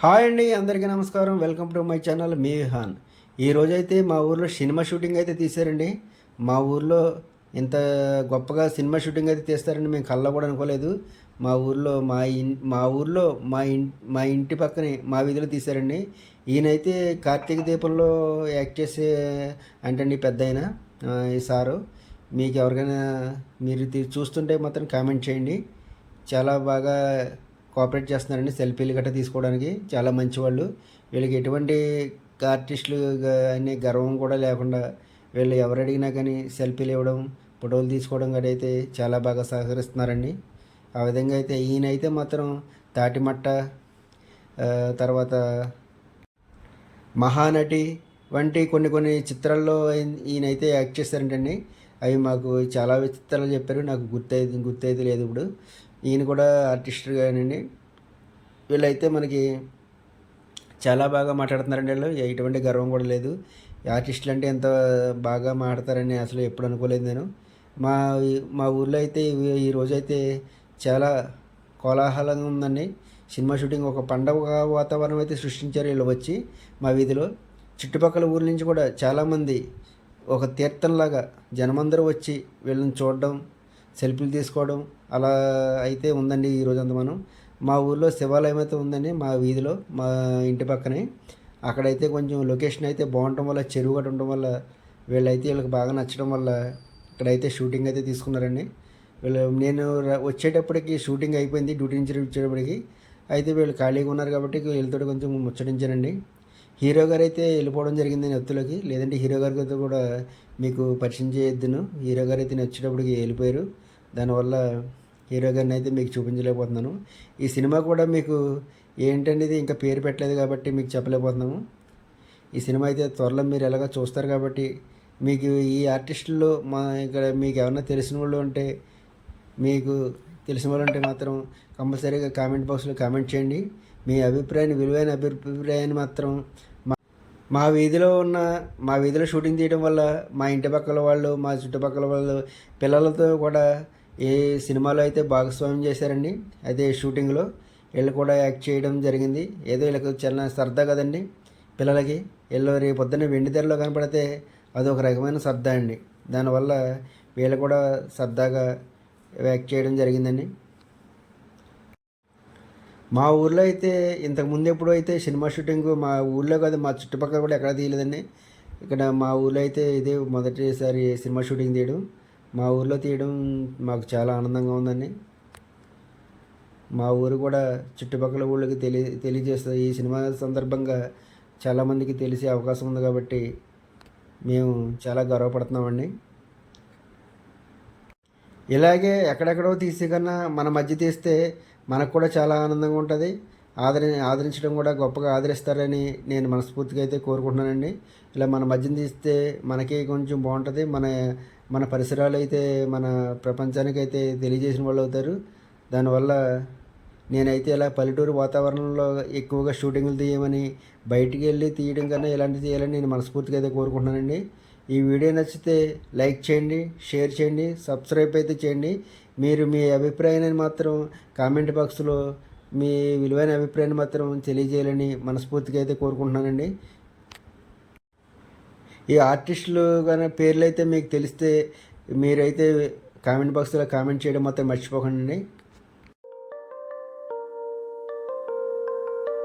Hi అండి అందరికీ నమస్కారం. వెల్కమ్ టు మై ఛానల్ మీ హాన్. ఈరోజైతే మా ఊర్లో సినిమా షూటింగ్ అయితే తీశారండి. మా ఊర్లో ఇంత గొప్పగా సినిమా షూటింగ్ అయితే తీస్తారని మేము కళ్ళ కూడా అనుకోలేదు. మా ఊర్లో మా ఇన్ మా ఊర్లో మా ఇన్ మా ఇంటి పక్కనే మా వీధిలో తీశారండి. ఈయనైతే కార్తీక దీపంలో యాక్ట్ చేసే అంటే పెద్ద ఆయన ఈ సారు. మీకు ఎవరికైనా మీరు చూస్తుంటే మాత్రం కామెంట్ చేయండి. చాలా బాగా కోఆపరేట్ చేస్తున్నారండి సెల్ఫీలు గట్రా తీసుకోవడానికి. చాలా మంచివాళ్ళు. వీళ్ళకి ఎటువంటి ఆర్టిస్టులు అనే గర్వం కూడా లేకుండా వీళ్ళు ఎవరు అడిగినా కానీ సెల్ఫీలు ఇవ్వడం ఫోటోలు తీసుకోవడం కూడా అయితే చాలా బాగా సహకరిస్తున్నారండి. ఆ విధంగా అయితే ఈయన అయితే మాత్రం తాటిమట్ట తర్వాత మహానటి వంటి కొన్ని కొన్ని చిత్రాల్లో ఈయన- ఈయనైతే యాక్ట్ చేశారంటండి. అవి మాకు చాలా చిత్రాలు చెప్పారు. నాకు గుర్తయితే గుర్తయితే లేదు ఇప్పుడు. ఈయన కూడా ఆర్టిస్ట్ కానండి. వీళ్ళైతే మనకి చాలా బాగా మాట్లాడుతున్నారండి వీళ్ళు. ఎటువంటి గర్వం కూడా లేదు. ఆర్టిస్టులు అంటే ఎంత బాగా మాట్లాడతారని అసలు ఎప్పుడు అనుకోలేదు నేను. మా మా ఊర్లో అయితే ఈ- ఈ రోజైతే చాలా కోలాహలంగా ఉందండి. సినిమా షూటింగ్ ఒక పండగ వాతావరణం అయితే సృష్టించారు వీళ్ళు వచ్చి మా వీధిలో. చుట్టుపక్కల ఊర్ల నుంచి కూడా చాలామంది ఒక తీర్థంలాగా జనమందరూ వచ్చి వీళ్ళని చూడడం సెల్ఫీలు తీసుకోవడం అలా అయితే ఉందండి ఈరోజు అంత మనం. మా ఊర్లో శివాలయం అయితే ఉందండి మా వీధిలో మా ఇంటి పక్కనే. అక్కడైతే కొంచెం లొకేషన్ అయితే బాగుండటం వల్ల చెరువు గట్ట ఉండటం వల్ల వీళ్ళైతే వీళ్ళకి బాగా నచ్చడం వల్ల ఇక్కడైతే షూటింగ్ అయితే తీసుకున్నారండి. వీళ్ళు నేను వచ్చేటప్పటికి షూటింగ్ అయిపోయింది డ్యూటీ నుంచి వచ్చేటప్పటికి. అయితే వీళ్ళు ఖాళీగా ఉన్నారు కాబట్టి వీళ్ళతో కొంచెం ముచ్చటించానండి. హీరో గారు అయితే వెళ్ళిపోవడం జరిగింది ఎత్తులోకి. లేదంటే హీరో గారితో కూడా మీకు పరిచయం చేయొద్దును. హీరో గారు అయితే నేను వచ్చేటప్పటికి వెళ్ళిపోయారు. దానివల్ల హీరో గారిని అయితే మీకు చూపించలేకపోతున్నాను. ఈ సినిమా కూడా మీకు ఏంటనేది ఇంకా పేరు పెట్టలేదు కాబట్టి మీకు చెప్పలేకపోతున్నాము. ఈ సినిమా అయితే త్వరలో మీరు ఎలాగో చూస్తారు కాబట్టి మీకు ఈ ఆర్టిస్టుల్లో మా ఇక్కడ మీకు ఏమన్నా తెలిసిన వాళ్ళు ఉంటే మీకు తెలిసిన వాళ్ళు ఉంటే మాత్రం కంపల్సరీగా కామెంట్ బాక్స్లో కామెంట్ చేయండి. మీ అభిప్రాయాన్ని విలువైన అభిప్రాయాన్ని మాత్రం మా- వీధిలో ఉన్న మా వీధిలో షూటింగ్ తీయడం వల్ల మా ఇంటి పక్కల వాళ్ళు మా చుట్టుపక్కల వాళ్ళు పిల్లలతో కూడా ఏ సినిమాలో అయితే భాగస్వామ్యం చేశారండి అదే షూటింగ్లో వీళ్ళు కూడా యాక్ట్ చేయడం జరిగింది. ఏదో వీళ్ళకి చాలా సరదా కదండి పిల్లలకి. వీళ్ళు రేపు పొద్దున్న వెండి తెరలో కనపడితే అదొక రకమైన సరదా అండి. దానివల్ల వీళ్ళు కూడా సరదాగా యాక్ట్ చేయడం జరిగిందండి. మా ఊర్లో అయితే ఇంతకు ముందు ఎప్పుడు అయితే సినిమా షూటింగ్ మా ఊర్లో కాదు మా చుట్టుపక్కల కూడా ఎక్కడ తీయలేదండి. ఇక్కడ మా ఊర్లో అయితే ఇదే మొదటిసారి సినిమా షూటింగ్ తీయడం. మా ఊర్లో తీయడం మాకు చాలా ఆనందంగా ఉందండి. మా ఊరు కూడా చుట్టుపక్కల ఊళ్ళకి తెలియ తెలియజేస్తుంది. ఈ సినిమా సందర్భంగా చాలామందికి తెలిసే అవకాశం ఉంది కాబట్టి మేము చాలా గర్వపడుతున్నామండి. ఇలాగే ఎక్కడెక్కడో తీసే కన్నా మన మధ్య తీస్తే మనకు కూడా చాలా ఆనందంగా ఉంటుంది. ఆదరి ఆదరించడం కూడా గొప్పగా ఆదరిస్తారని నేను మనస్ఫూర్తిగా అయితే కోరుకుంటున్నానండి. ఇలా మన మద్యం తీస్తే మనకి కొంచెం బాగుంటుంది. మన మన పరిసరాలు అయితే మన ప్రపంచానికి అయితే తెలియజేసిన వాళ్ళు అవుతారు. దానివల్ల నేనైతే ఇలా పల్లెటూరు వాతావరణంలో ఎక్కువగా షూటింగ్లు తీయమని బయటికి వెళ్ళి తీయడం కన్నా ఇలాంటివి తీయాలని నేను మనస్ఫూర్తిగా అయితే కోరుకుంటున్నానండి. ఈ వీడియో నచ్చితే లైక్ చేయండి షేర్ చేయండి సబ్స్క్రైబ్ అయితే చేయండి. మీరు మీ అభిప్రాయాన్ని మాత్రం కామెంట్ బాక్స్లో మీ విలువైన అభిప్రాయాన్ని మాత్రం తెలియజేయాలని మనస్ఫూర్తిగా అయితే కోరుకుంటున్నానండి. ఈ ఆర్టిస్టులు కానీ పేర్లు అయితే మీకు తెలిస్తే మీరైతే కామెంట్ బాక్స్లో కామెంట్ చేయడం మాత్రం మర్చిపోకండి.